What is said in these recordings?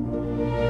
ต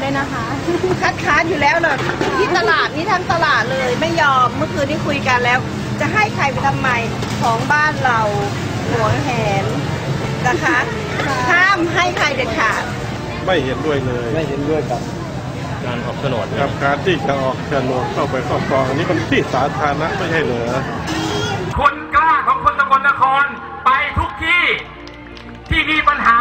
ดค้านด้วยนะคะ คัดค้านอยู่แล้วเลยที่ตลาดนี่ทั้งตลาดเลยไม่ยอมเมื่อคืนนี้คุยกันแล้ว จะให้ใครไปทำไมของบ้านเราหัวแหนนะคะห้ามให้ใครเด็ดขาดไม่เห็นด้วยเลยไม่เห็นด้วยกับการออกโฉนดกับการที่จะออกโฉนดเข้าไปครอบครองอันนี้มันที่สาธารณะไม่ใช่เหรอคนกล้าของคนสกลนครไปทุกที่ที่มีปัญหา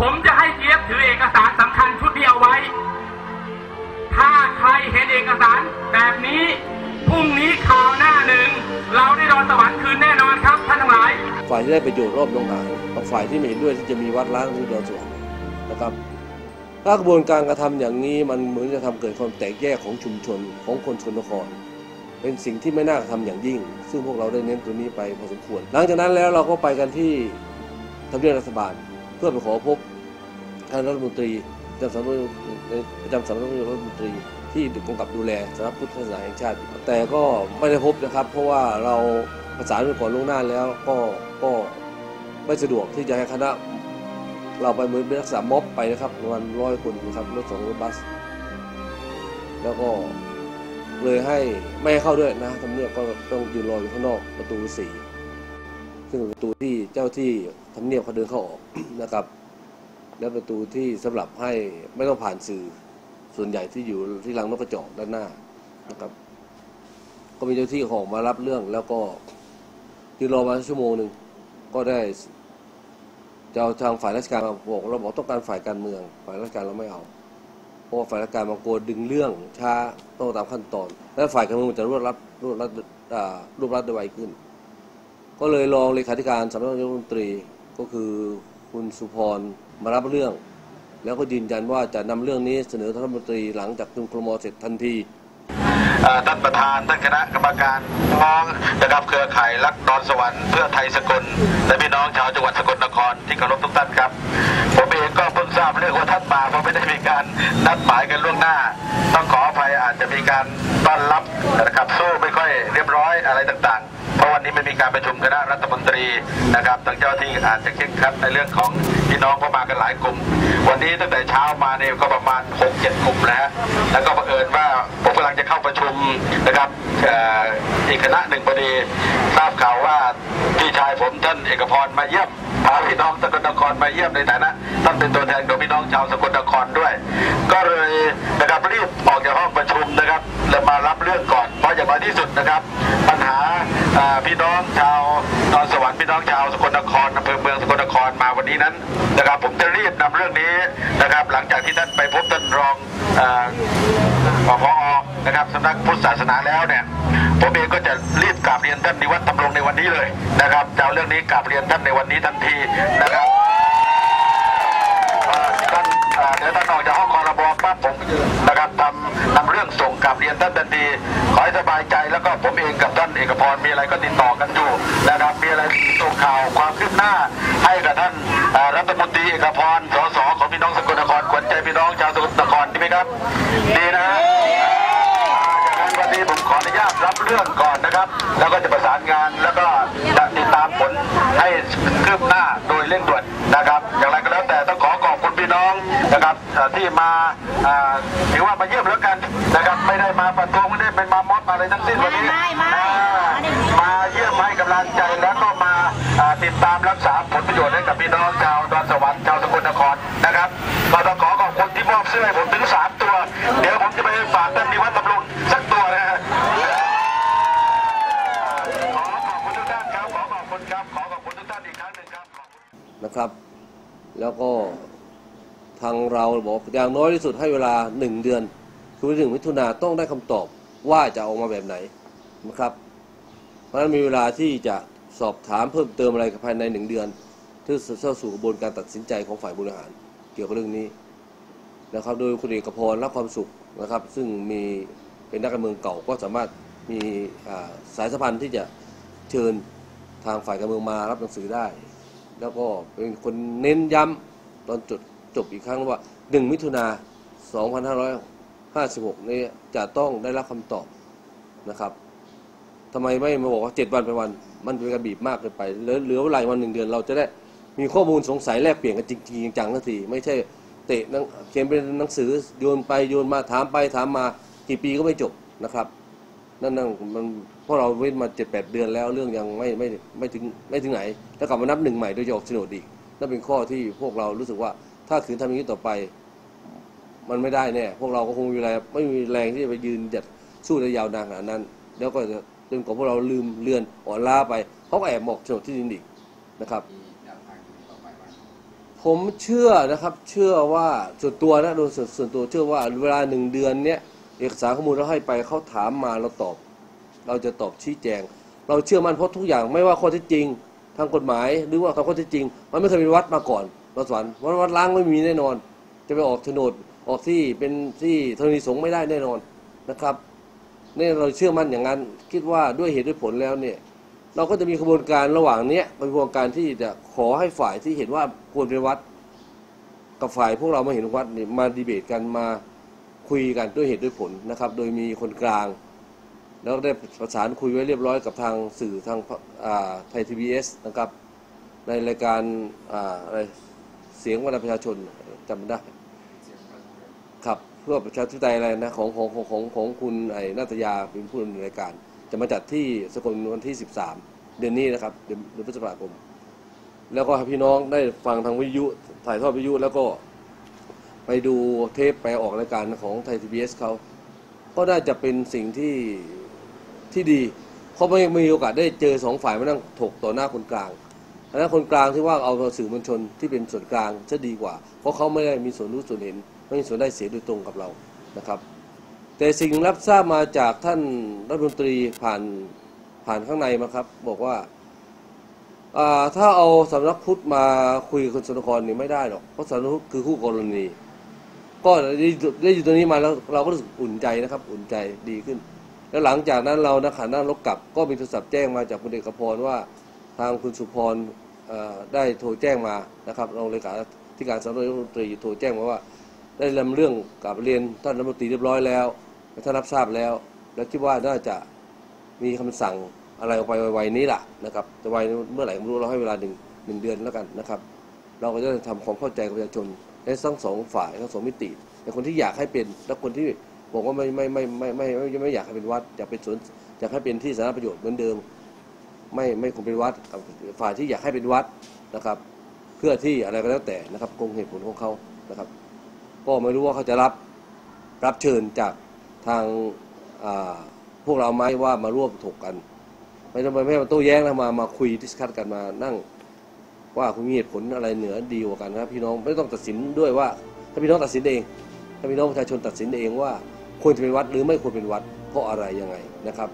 ผมจะให้เจี๊ยบถือเอกสารสำคัญชุดนี้เอาไว้ ถ้าใครเห็นเอกสารแบบนี้พรุ่งนี้ข่าวหน้าหนึ่ง เราได้นอนสวรรค์คืนแน่นอนครับท่านทั้งหลาย ฝ่ายที่ได้ประโยชน์รอบโรงงานกับฝ่ายที่ไม่เห็นด้วยที่จะมีวัดล้างที่ดอนสวรรค์นะครับถ้ากระบวนการกระทำอย่างนี้มันเหมือนจะทำเกิดความแตกแยกของชุมชนของคนชนนคร เป็นสิ่งที่ไม่น่ากระทำอย่างยิ่ง ซึ่งพวกเราได้เน้นตัวนี้ไปพอสมควร หลังจากนั้นแล้วเราก็ไปกันที่ทำเนียบรัฐบาล เพื่อไปขอพบ ท่านรัฐมนตรีประจำสำนักประจำสำนักนายกรัฐมนตรีที่กำกับดูแลสำนักพุทธศาสนาแห่งชาติ แต่ก็ไม่ได้พบนะครับ เพราะว่าเราประสานไปก่อนล่วงหน้าแล้วก็ก็ไม่สะดวกที่จะให้คณะ เราไปเหมือนเป็นรักษาม็อบไปนะครับประมาณร้อยคนนะครับรถสองรถบัส แล้วก็เลยให้ไม่ให้เข้าด้วยนะทำเนียบก็ต้องยืนรออยู่ข้างนอกประตูสี่ซึ่งเป็นประตูที่เจ้าที่ทำเนียบเขาเดินเข้าออกนะครับ และประตูที่สำหรับให้ไม่ต้องผ่านสื่อส่วนใหญ่ที่อยู่ที่หลังนกกระจอกด้านหน้านะครับ ก็มีเจ้าที่ขออกมารับเรื่องแล้วก็ยืนรอมาชั่วโมงหนึ่งก็ได้จะเอาทางฝ่ายราชการมาบอกเราบอกต้องการฝ่ายการเมือง ฝ่ายราชการเราไม่เอาเพราะฝ่ายราชการบางโกนดึงเรื่องช้าต้องตามขั้นตอน และฝ่ายการเมืองมันจะรวดรัดรวดรัดรวบรัดได้ไวขึ้น ก็เลยรองเลขาธิการสำนักนายกรัฐมนตรีก็คือคุณสุพร มารับเรื่อง แล้วก็ยืนยันว่าจะนำเรื่องนี้เสนอท่านรัฐมนตรีหลังจากประชุมครมเสร็จทันทีท่านประธานท่านคณะกรรมการน้องนะครับเครือข่ายรักดอนสวรรค์เพื่อไทยสกลและพี่น้องชาวจังหวัดสกลนครที่เคารพทุกท่านครับ ผมเองก็เพิ่งทราบเรื่องว่าท่านมาเพราะไม่ได้มีการนัดหมายกันล่วงหน้า ต้องขออภัยอาจจะมีการต้อนรับนะครับสู้ไม่ค่อยเรียบร้อยอะไรต่างๆ เพราะวันนี้ไม่มีการประชุมคณะรัฐมนตรีนะครับทางเจ้าที่อาจจะเคร่งครัดในเรื่องของพี่น้องเขามากันหลายกลุ่ม วันนี้ตั้งแต่เช้ามาเนี่ยก็ประมาณ 6-7 กลุ่มแล้วแล้วก็บังเอิญว่าผมกำลังจะเข้าประชุมนะครับอีกคณะหนึ่งพอดีทราบข่าวว่าพี่ชายผมท่านเอกพรมาเยี่ยม พาพี่น้องสกลนครมาเยี่ยมในฐานะท่านเป็นตัวแทนของพี่น้องชาวสกลนครด้วย ก็เลยนะครับรีบออกจากห้องประชุมนะครับแล้วมารับเรื่องก่อนเพราะอย่างน้อยที่สุดนะครับ ปัญหาพี่น้องชาวนอนสวรรค์พี่น้องชาวสกลนครอำเภอเมืองสกลนครมาวันนี้นั้นนะครับ ผมจะรีบนำเรื่องนี้นะครับ หลังจากที่ท่านไปพบท่านรองอ่าผอนะครับสำนักพุทธศาสนาแล้วเนี่ย ผมเองก็จะรีบกราบเรียนท่านนิวัฒน์ทำรงในวันนี้เลยนะครับจะเอาเรื่องนี้กราบเรียนท่านในวันนี้ทันทีนะครับเอ่อท่านเดี๋ยวท่านออกจากห้องคอรบปั๊บผมนะครับทำนำเรื่องส่งกลับเรียนท่านทันทีขอให้สบายใจแล้วก็ผมเองกับท่านเอกพรมีอะไรก็ติดต่อกันอยู่นะครับมีอะไรส่งข่าวความคืบหน้าให้กับท่านรัฐมนตรีเอกพรสสของพี่น้องสกลนครขวัญใจพี่น้องชาวสกลนครดีไหมครับดีนะฮะอ่าอย่างนั้นวันนี้ผมขออนุญาต เรื่องก่อนนะครับ แล้วก็จะประสานงานแล้วก็จะติดตามผลให้คืบหน้าโดยเร่งด่วนนะครับ อย่างไรก็แล้วแต่ต้องขอขอบคุณพี่น้องนะครับที่มาอ่าถือว่ามาเยี่ยมแล้วกันนะครับ ไม่ได้มาประท้วงไม่ได้เป็นมา นะครับ แล้วก็ทางเราบอกอย่างน้อยที่สุดให้เวลาหนึ่งเดือน คือหนึ่งมิถุนาต้องได้คำตอบว่าจะออกมาแบบไหนนะครับ เพราะฉะนั้นมีเวลาที่จะสอบถามเพิ่มเติมอะไรภายในหนึ่งเดือนเพื่เข้าสู่กระบวนการตัดสินใจของฝ่ายบริหาร เกี่ยวกับเรื่องนี้นะครับ โดยคุณเอกพรรับความสุขนะครับ ซึ่งมีเป็นนักการเมืองเก่าก็สามารถมีสายสัมพันธ์ที่จะเชิญทางฝ่ายการเมืองมารับหนังสือได้ แล้วก็เป็นคนเน้นย้ำตอนจดจบอีกครั้งว่า 1 มิถุนา 2556 นี้จะต้องได้รับคำตอบนะครับทำไมไม่มาบอกว่า 7 วันเป็นวัน มันเป็นการบีบมากเกินไปเหลือเหลือเวลาวันหนึ่งเดือน เราจะได้มีข้อมูลสงสัยแลกเปลี่ยนกันจริงๆจังทันทีไม่ใช่เตะเขียนเป็นหนังสือโยนไปโยนมาถามไปถามมากี่ปีก็ไม่จบนะครับ นั่นนั่นมันเพราะเราเว้นมาเจ็ดแปดเดือนแล้วเรื่องยังไม่ไม่ไม่ถึงไม่ถึงไหน แล้วกลับมานับหนึ่งใหม่โดยจะออกโฉนดอีกนั่นเป็นข้อที่พวกเรารู้สึกว่าถ้าขืนทำอย่างนี้ต่อไป มันไม่ได้แน่พวกเราก็คงมีแรงไม่มีแรงที่จะไปยืนหยัดสู้ได้ยาวนานขนาดนั้น แล้วก็จะจนกว่าพวกเราลืมเลือนอ่อนล้าไปเขาก็แอบบอกโฉนดที่ดินอีกนะครับ ผมเชื่อนะครับเชื่อว่าส่วนตัวนะโดยส่วนส่วนตัวเชื่อว่าเวลาหนึ่งเดือนเนี้ย เอกสารข้อมูลเราให้ไปเขาถามมาเราตอบ เราจะตอบชี้แจง เราเชื่อมั่นเพราะทุกอย่างไม่ว่าข้อเท็จจริง ทางกฎหมายหรือว่าทางข้อเท็จจริง มันไม่เคยเป็นวัดมาก่อนเราสวรรค์วัดวัดล้างไม่มีแน่นอน จะไปออกโฉนดออกที่เป็นที่ธรณีสงฆ์ไม่ได้แน่นอนนะครับนี่เราเชื่อมั่นอย่างนั้น คิดว่าด้วยเหตุด้วยผลแล้วเนี่ย เราก็จะมีกระบวนการระหว่างเนี้ยเป็นกระบวนการที่จะขอให้ฝ่ายที่เห็นว่าควรเป็นวัด กับฝ่ายพวกเรามาเห็นวัดเนี่ยมาดีเบตกันมา คุยกันด้วยเหตุด้วยผลนะครับ โดยมีคนกลาง แล้วก็ได้ประสานคุยไว้เรียบร้อยกับทางสื่อทางไทยทีวีเอสนะครับ ในรายการอ่าอะไรเสียงวันประชาชนจำไม่ได้ครับเพื่อประชาธิปไตยอะไรนะของของของของของคุณไอ้นาตยาเป็นผู้ดำเนินรายการ จะมาจัดที่สกลวันที่ 13 เดือนนี้นะครับเดือนพฤษภาคมแล้วก็ให้พี่น้องได้ฟังทางวิทยุถ่ายทอดวิทยุแล้วก็ ไปดูเทปไปออกรายการของไทยทีวีเอสเขาก็น่าจะเป็นสิ่งที่ที่ดี เพราะไม่มีโอกาสได้เจอสองฝ่ายมานั่งถกต่อหน้าคนกลางอันนั้นคนกลางที่ว่าเอาสื่อมวลชนที่เป็นส่วนกลางจะดีกว่า เพราะเขาไม่ได้มีส่วนรู้ส่วนเห็น ไม่มีส่วนได้เสียโดยตรงกับเรานะครับ แต่สิ่งรับทราบมาจากท่านรัฐมนตรีผ่านผ่านข้างในมาครับ บอกว่าอ่าถ้าเอาสำนักพุทธมาคุยกับคนสนครนี่ไม่ได้หรอกเพราะสำนักพุทธคือคู่กรณี ก็ได้ได้อยู่ตรงนี้มาแล้วเราก็รู้สึกอุ่นใจนะครับ อุ่นใจดีขึ้น แล้วหลังจากนั้นเรานะขันนั่งรถกลับก็มีโทรศัพท์แจ้งมาจากคุณเอกพรว่าทางคุณสุพรได้โทรแจ้งมานะครับรองเลขาธิการสำนักนายกรัฐมนตรีโทรแจ้งมาว่า ได้นำเรื่องกับเรียนท่านรัฐมนตรีเรียบร้อยแล้วท่านรับทราบแล้ว และคิดว่าน่าจะมีคำสั่งอะไรออกไปไวๆนี้แหละนะครับจะไวเมื่อไหร่ไม่รู้เราให้เวลาหนึ่งหนึ่งเดือนแล้วกันนะครับ เราก็จะทำความเข้าใจกับประชาชน ในทั้งสองฝ่ายทั้งสองมิติแต่คนที่อยากให้เป็นและคนที่บอกว่าไม่ไม่ไม่ไม่ไม่ไม่ไม่อยากให้เป็นวัดอยากเป็นสวนอยากให้เป็นที่สาธารณประโยชน์เหมือนเดิม ไม่ไม่คงเป็นวัดฝ่ายที่อยากให้เป็นวัดนะครับ เพื่อที่อะไรก็แล้วแต่นะครับคงเหตุผลของเขานะครับ ก็ไม่รู้ว่าเขาจะรับรับเชิญจากทางพวกเราไหมว่ามาร่วมถกกัน ไม่ต้องไปไม่มาโต้แย้งนะมามาคุยดิสคัตกันมานั่ง ว่าคุณมีเหตุผลอะไรเหนือดีกว่ากันนะครับพี่น้องไม่ต้องตัดสินด้วยว่า ถ้าพี่น้องตัดสินเอง ถ้าพี่น้องประชาชนตัดสินเองว่า ควรจะเป็นวัดหรือไม่ควรเป็นวัดเพราะอะไรยังไงนะครับ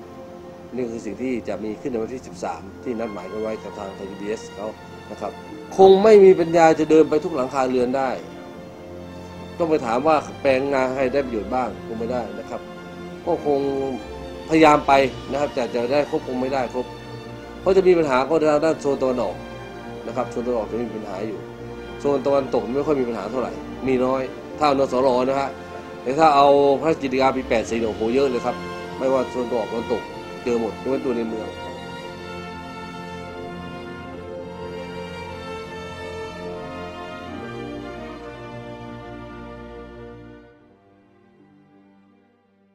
นี่คือสิ่งที่จะมีขึ้นในวันที่ 13 ที่นัดหมายกันไว้กับทางไทยพีเอสเขานะครับ คงไม่มีปัญญาจะเดินไปทุกหลังคาเรือนได้ ต้องไปถามว่าแปลงนาให้ได้ประโยชน์บ้างคงไม่ได้นะครับ ก็คงพยายามไปนะครับแต่จะได้ครบคงไม่ได้ครบ เพราะจะมีปัญหาก็ทางด้านโซนตะวันออก นะครับส่วนตะวันออกจะมีปัญหาอยู่ส่วนตะวันตกไม่ค่อยมีปัญหาเท่าไหร่ มีน้อย ถ้าเอานสรนะฮะแต่ถ้าเอาพระจิตกาปีแปดสี่โอ้โหเยอะเลยครับ ไม่ว่าส่วนตะวันออกตะวันตกเจอหมดยกเว้นตัวในเมือง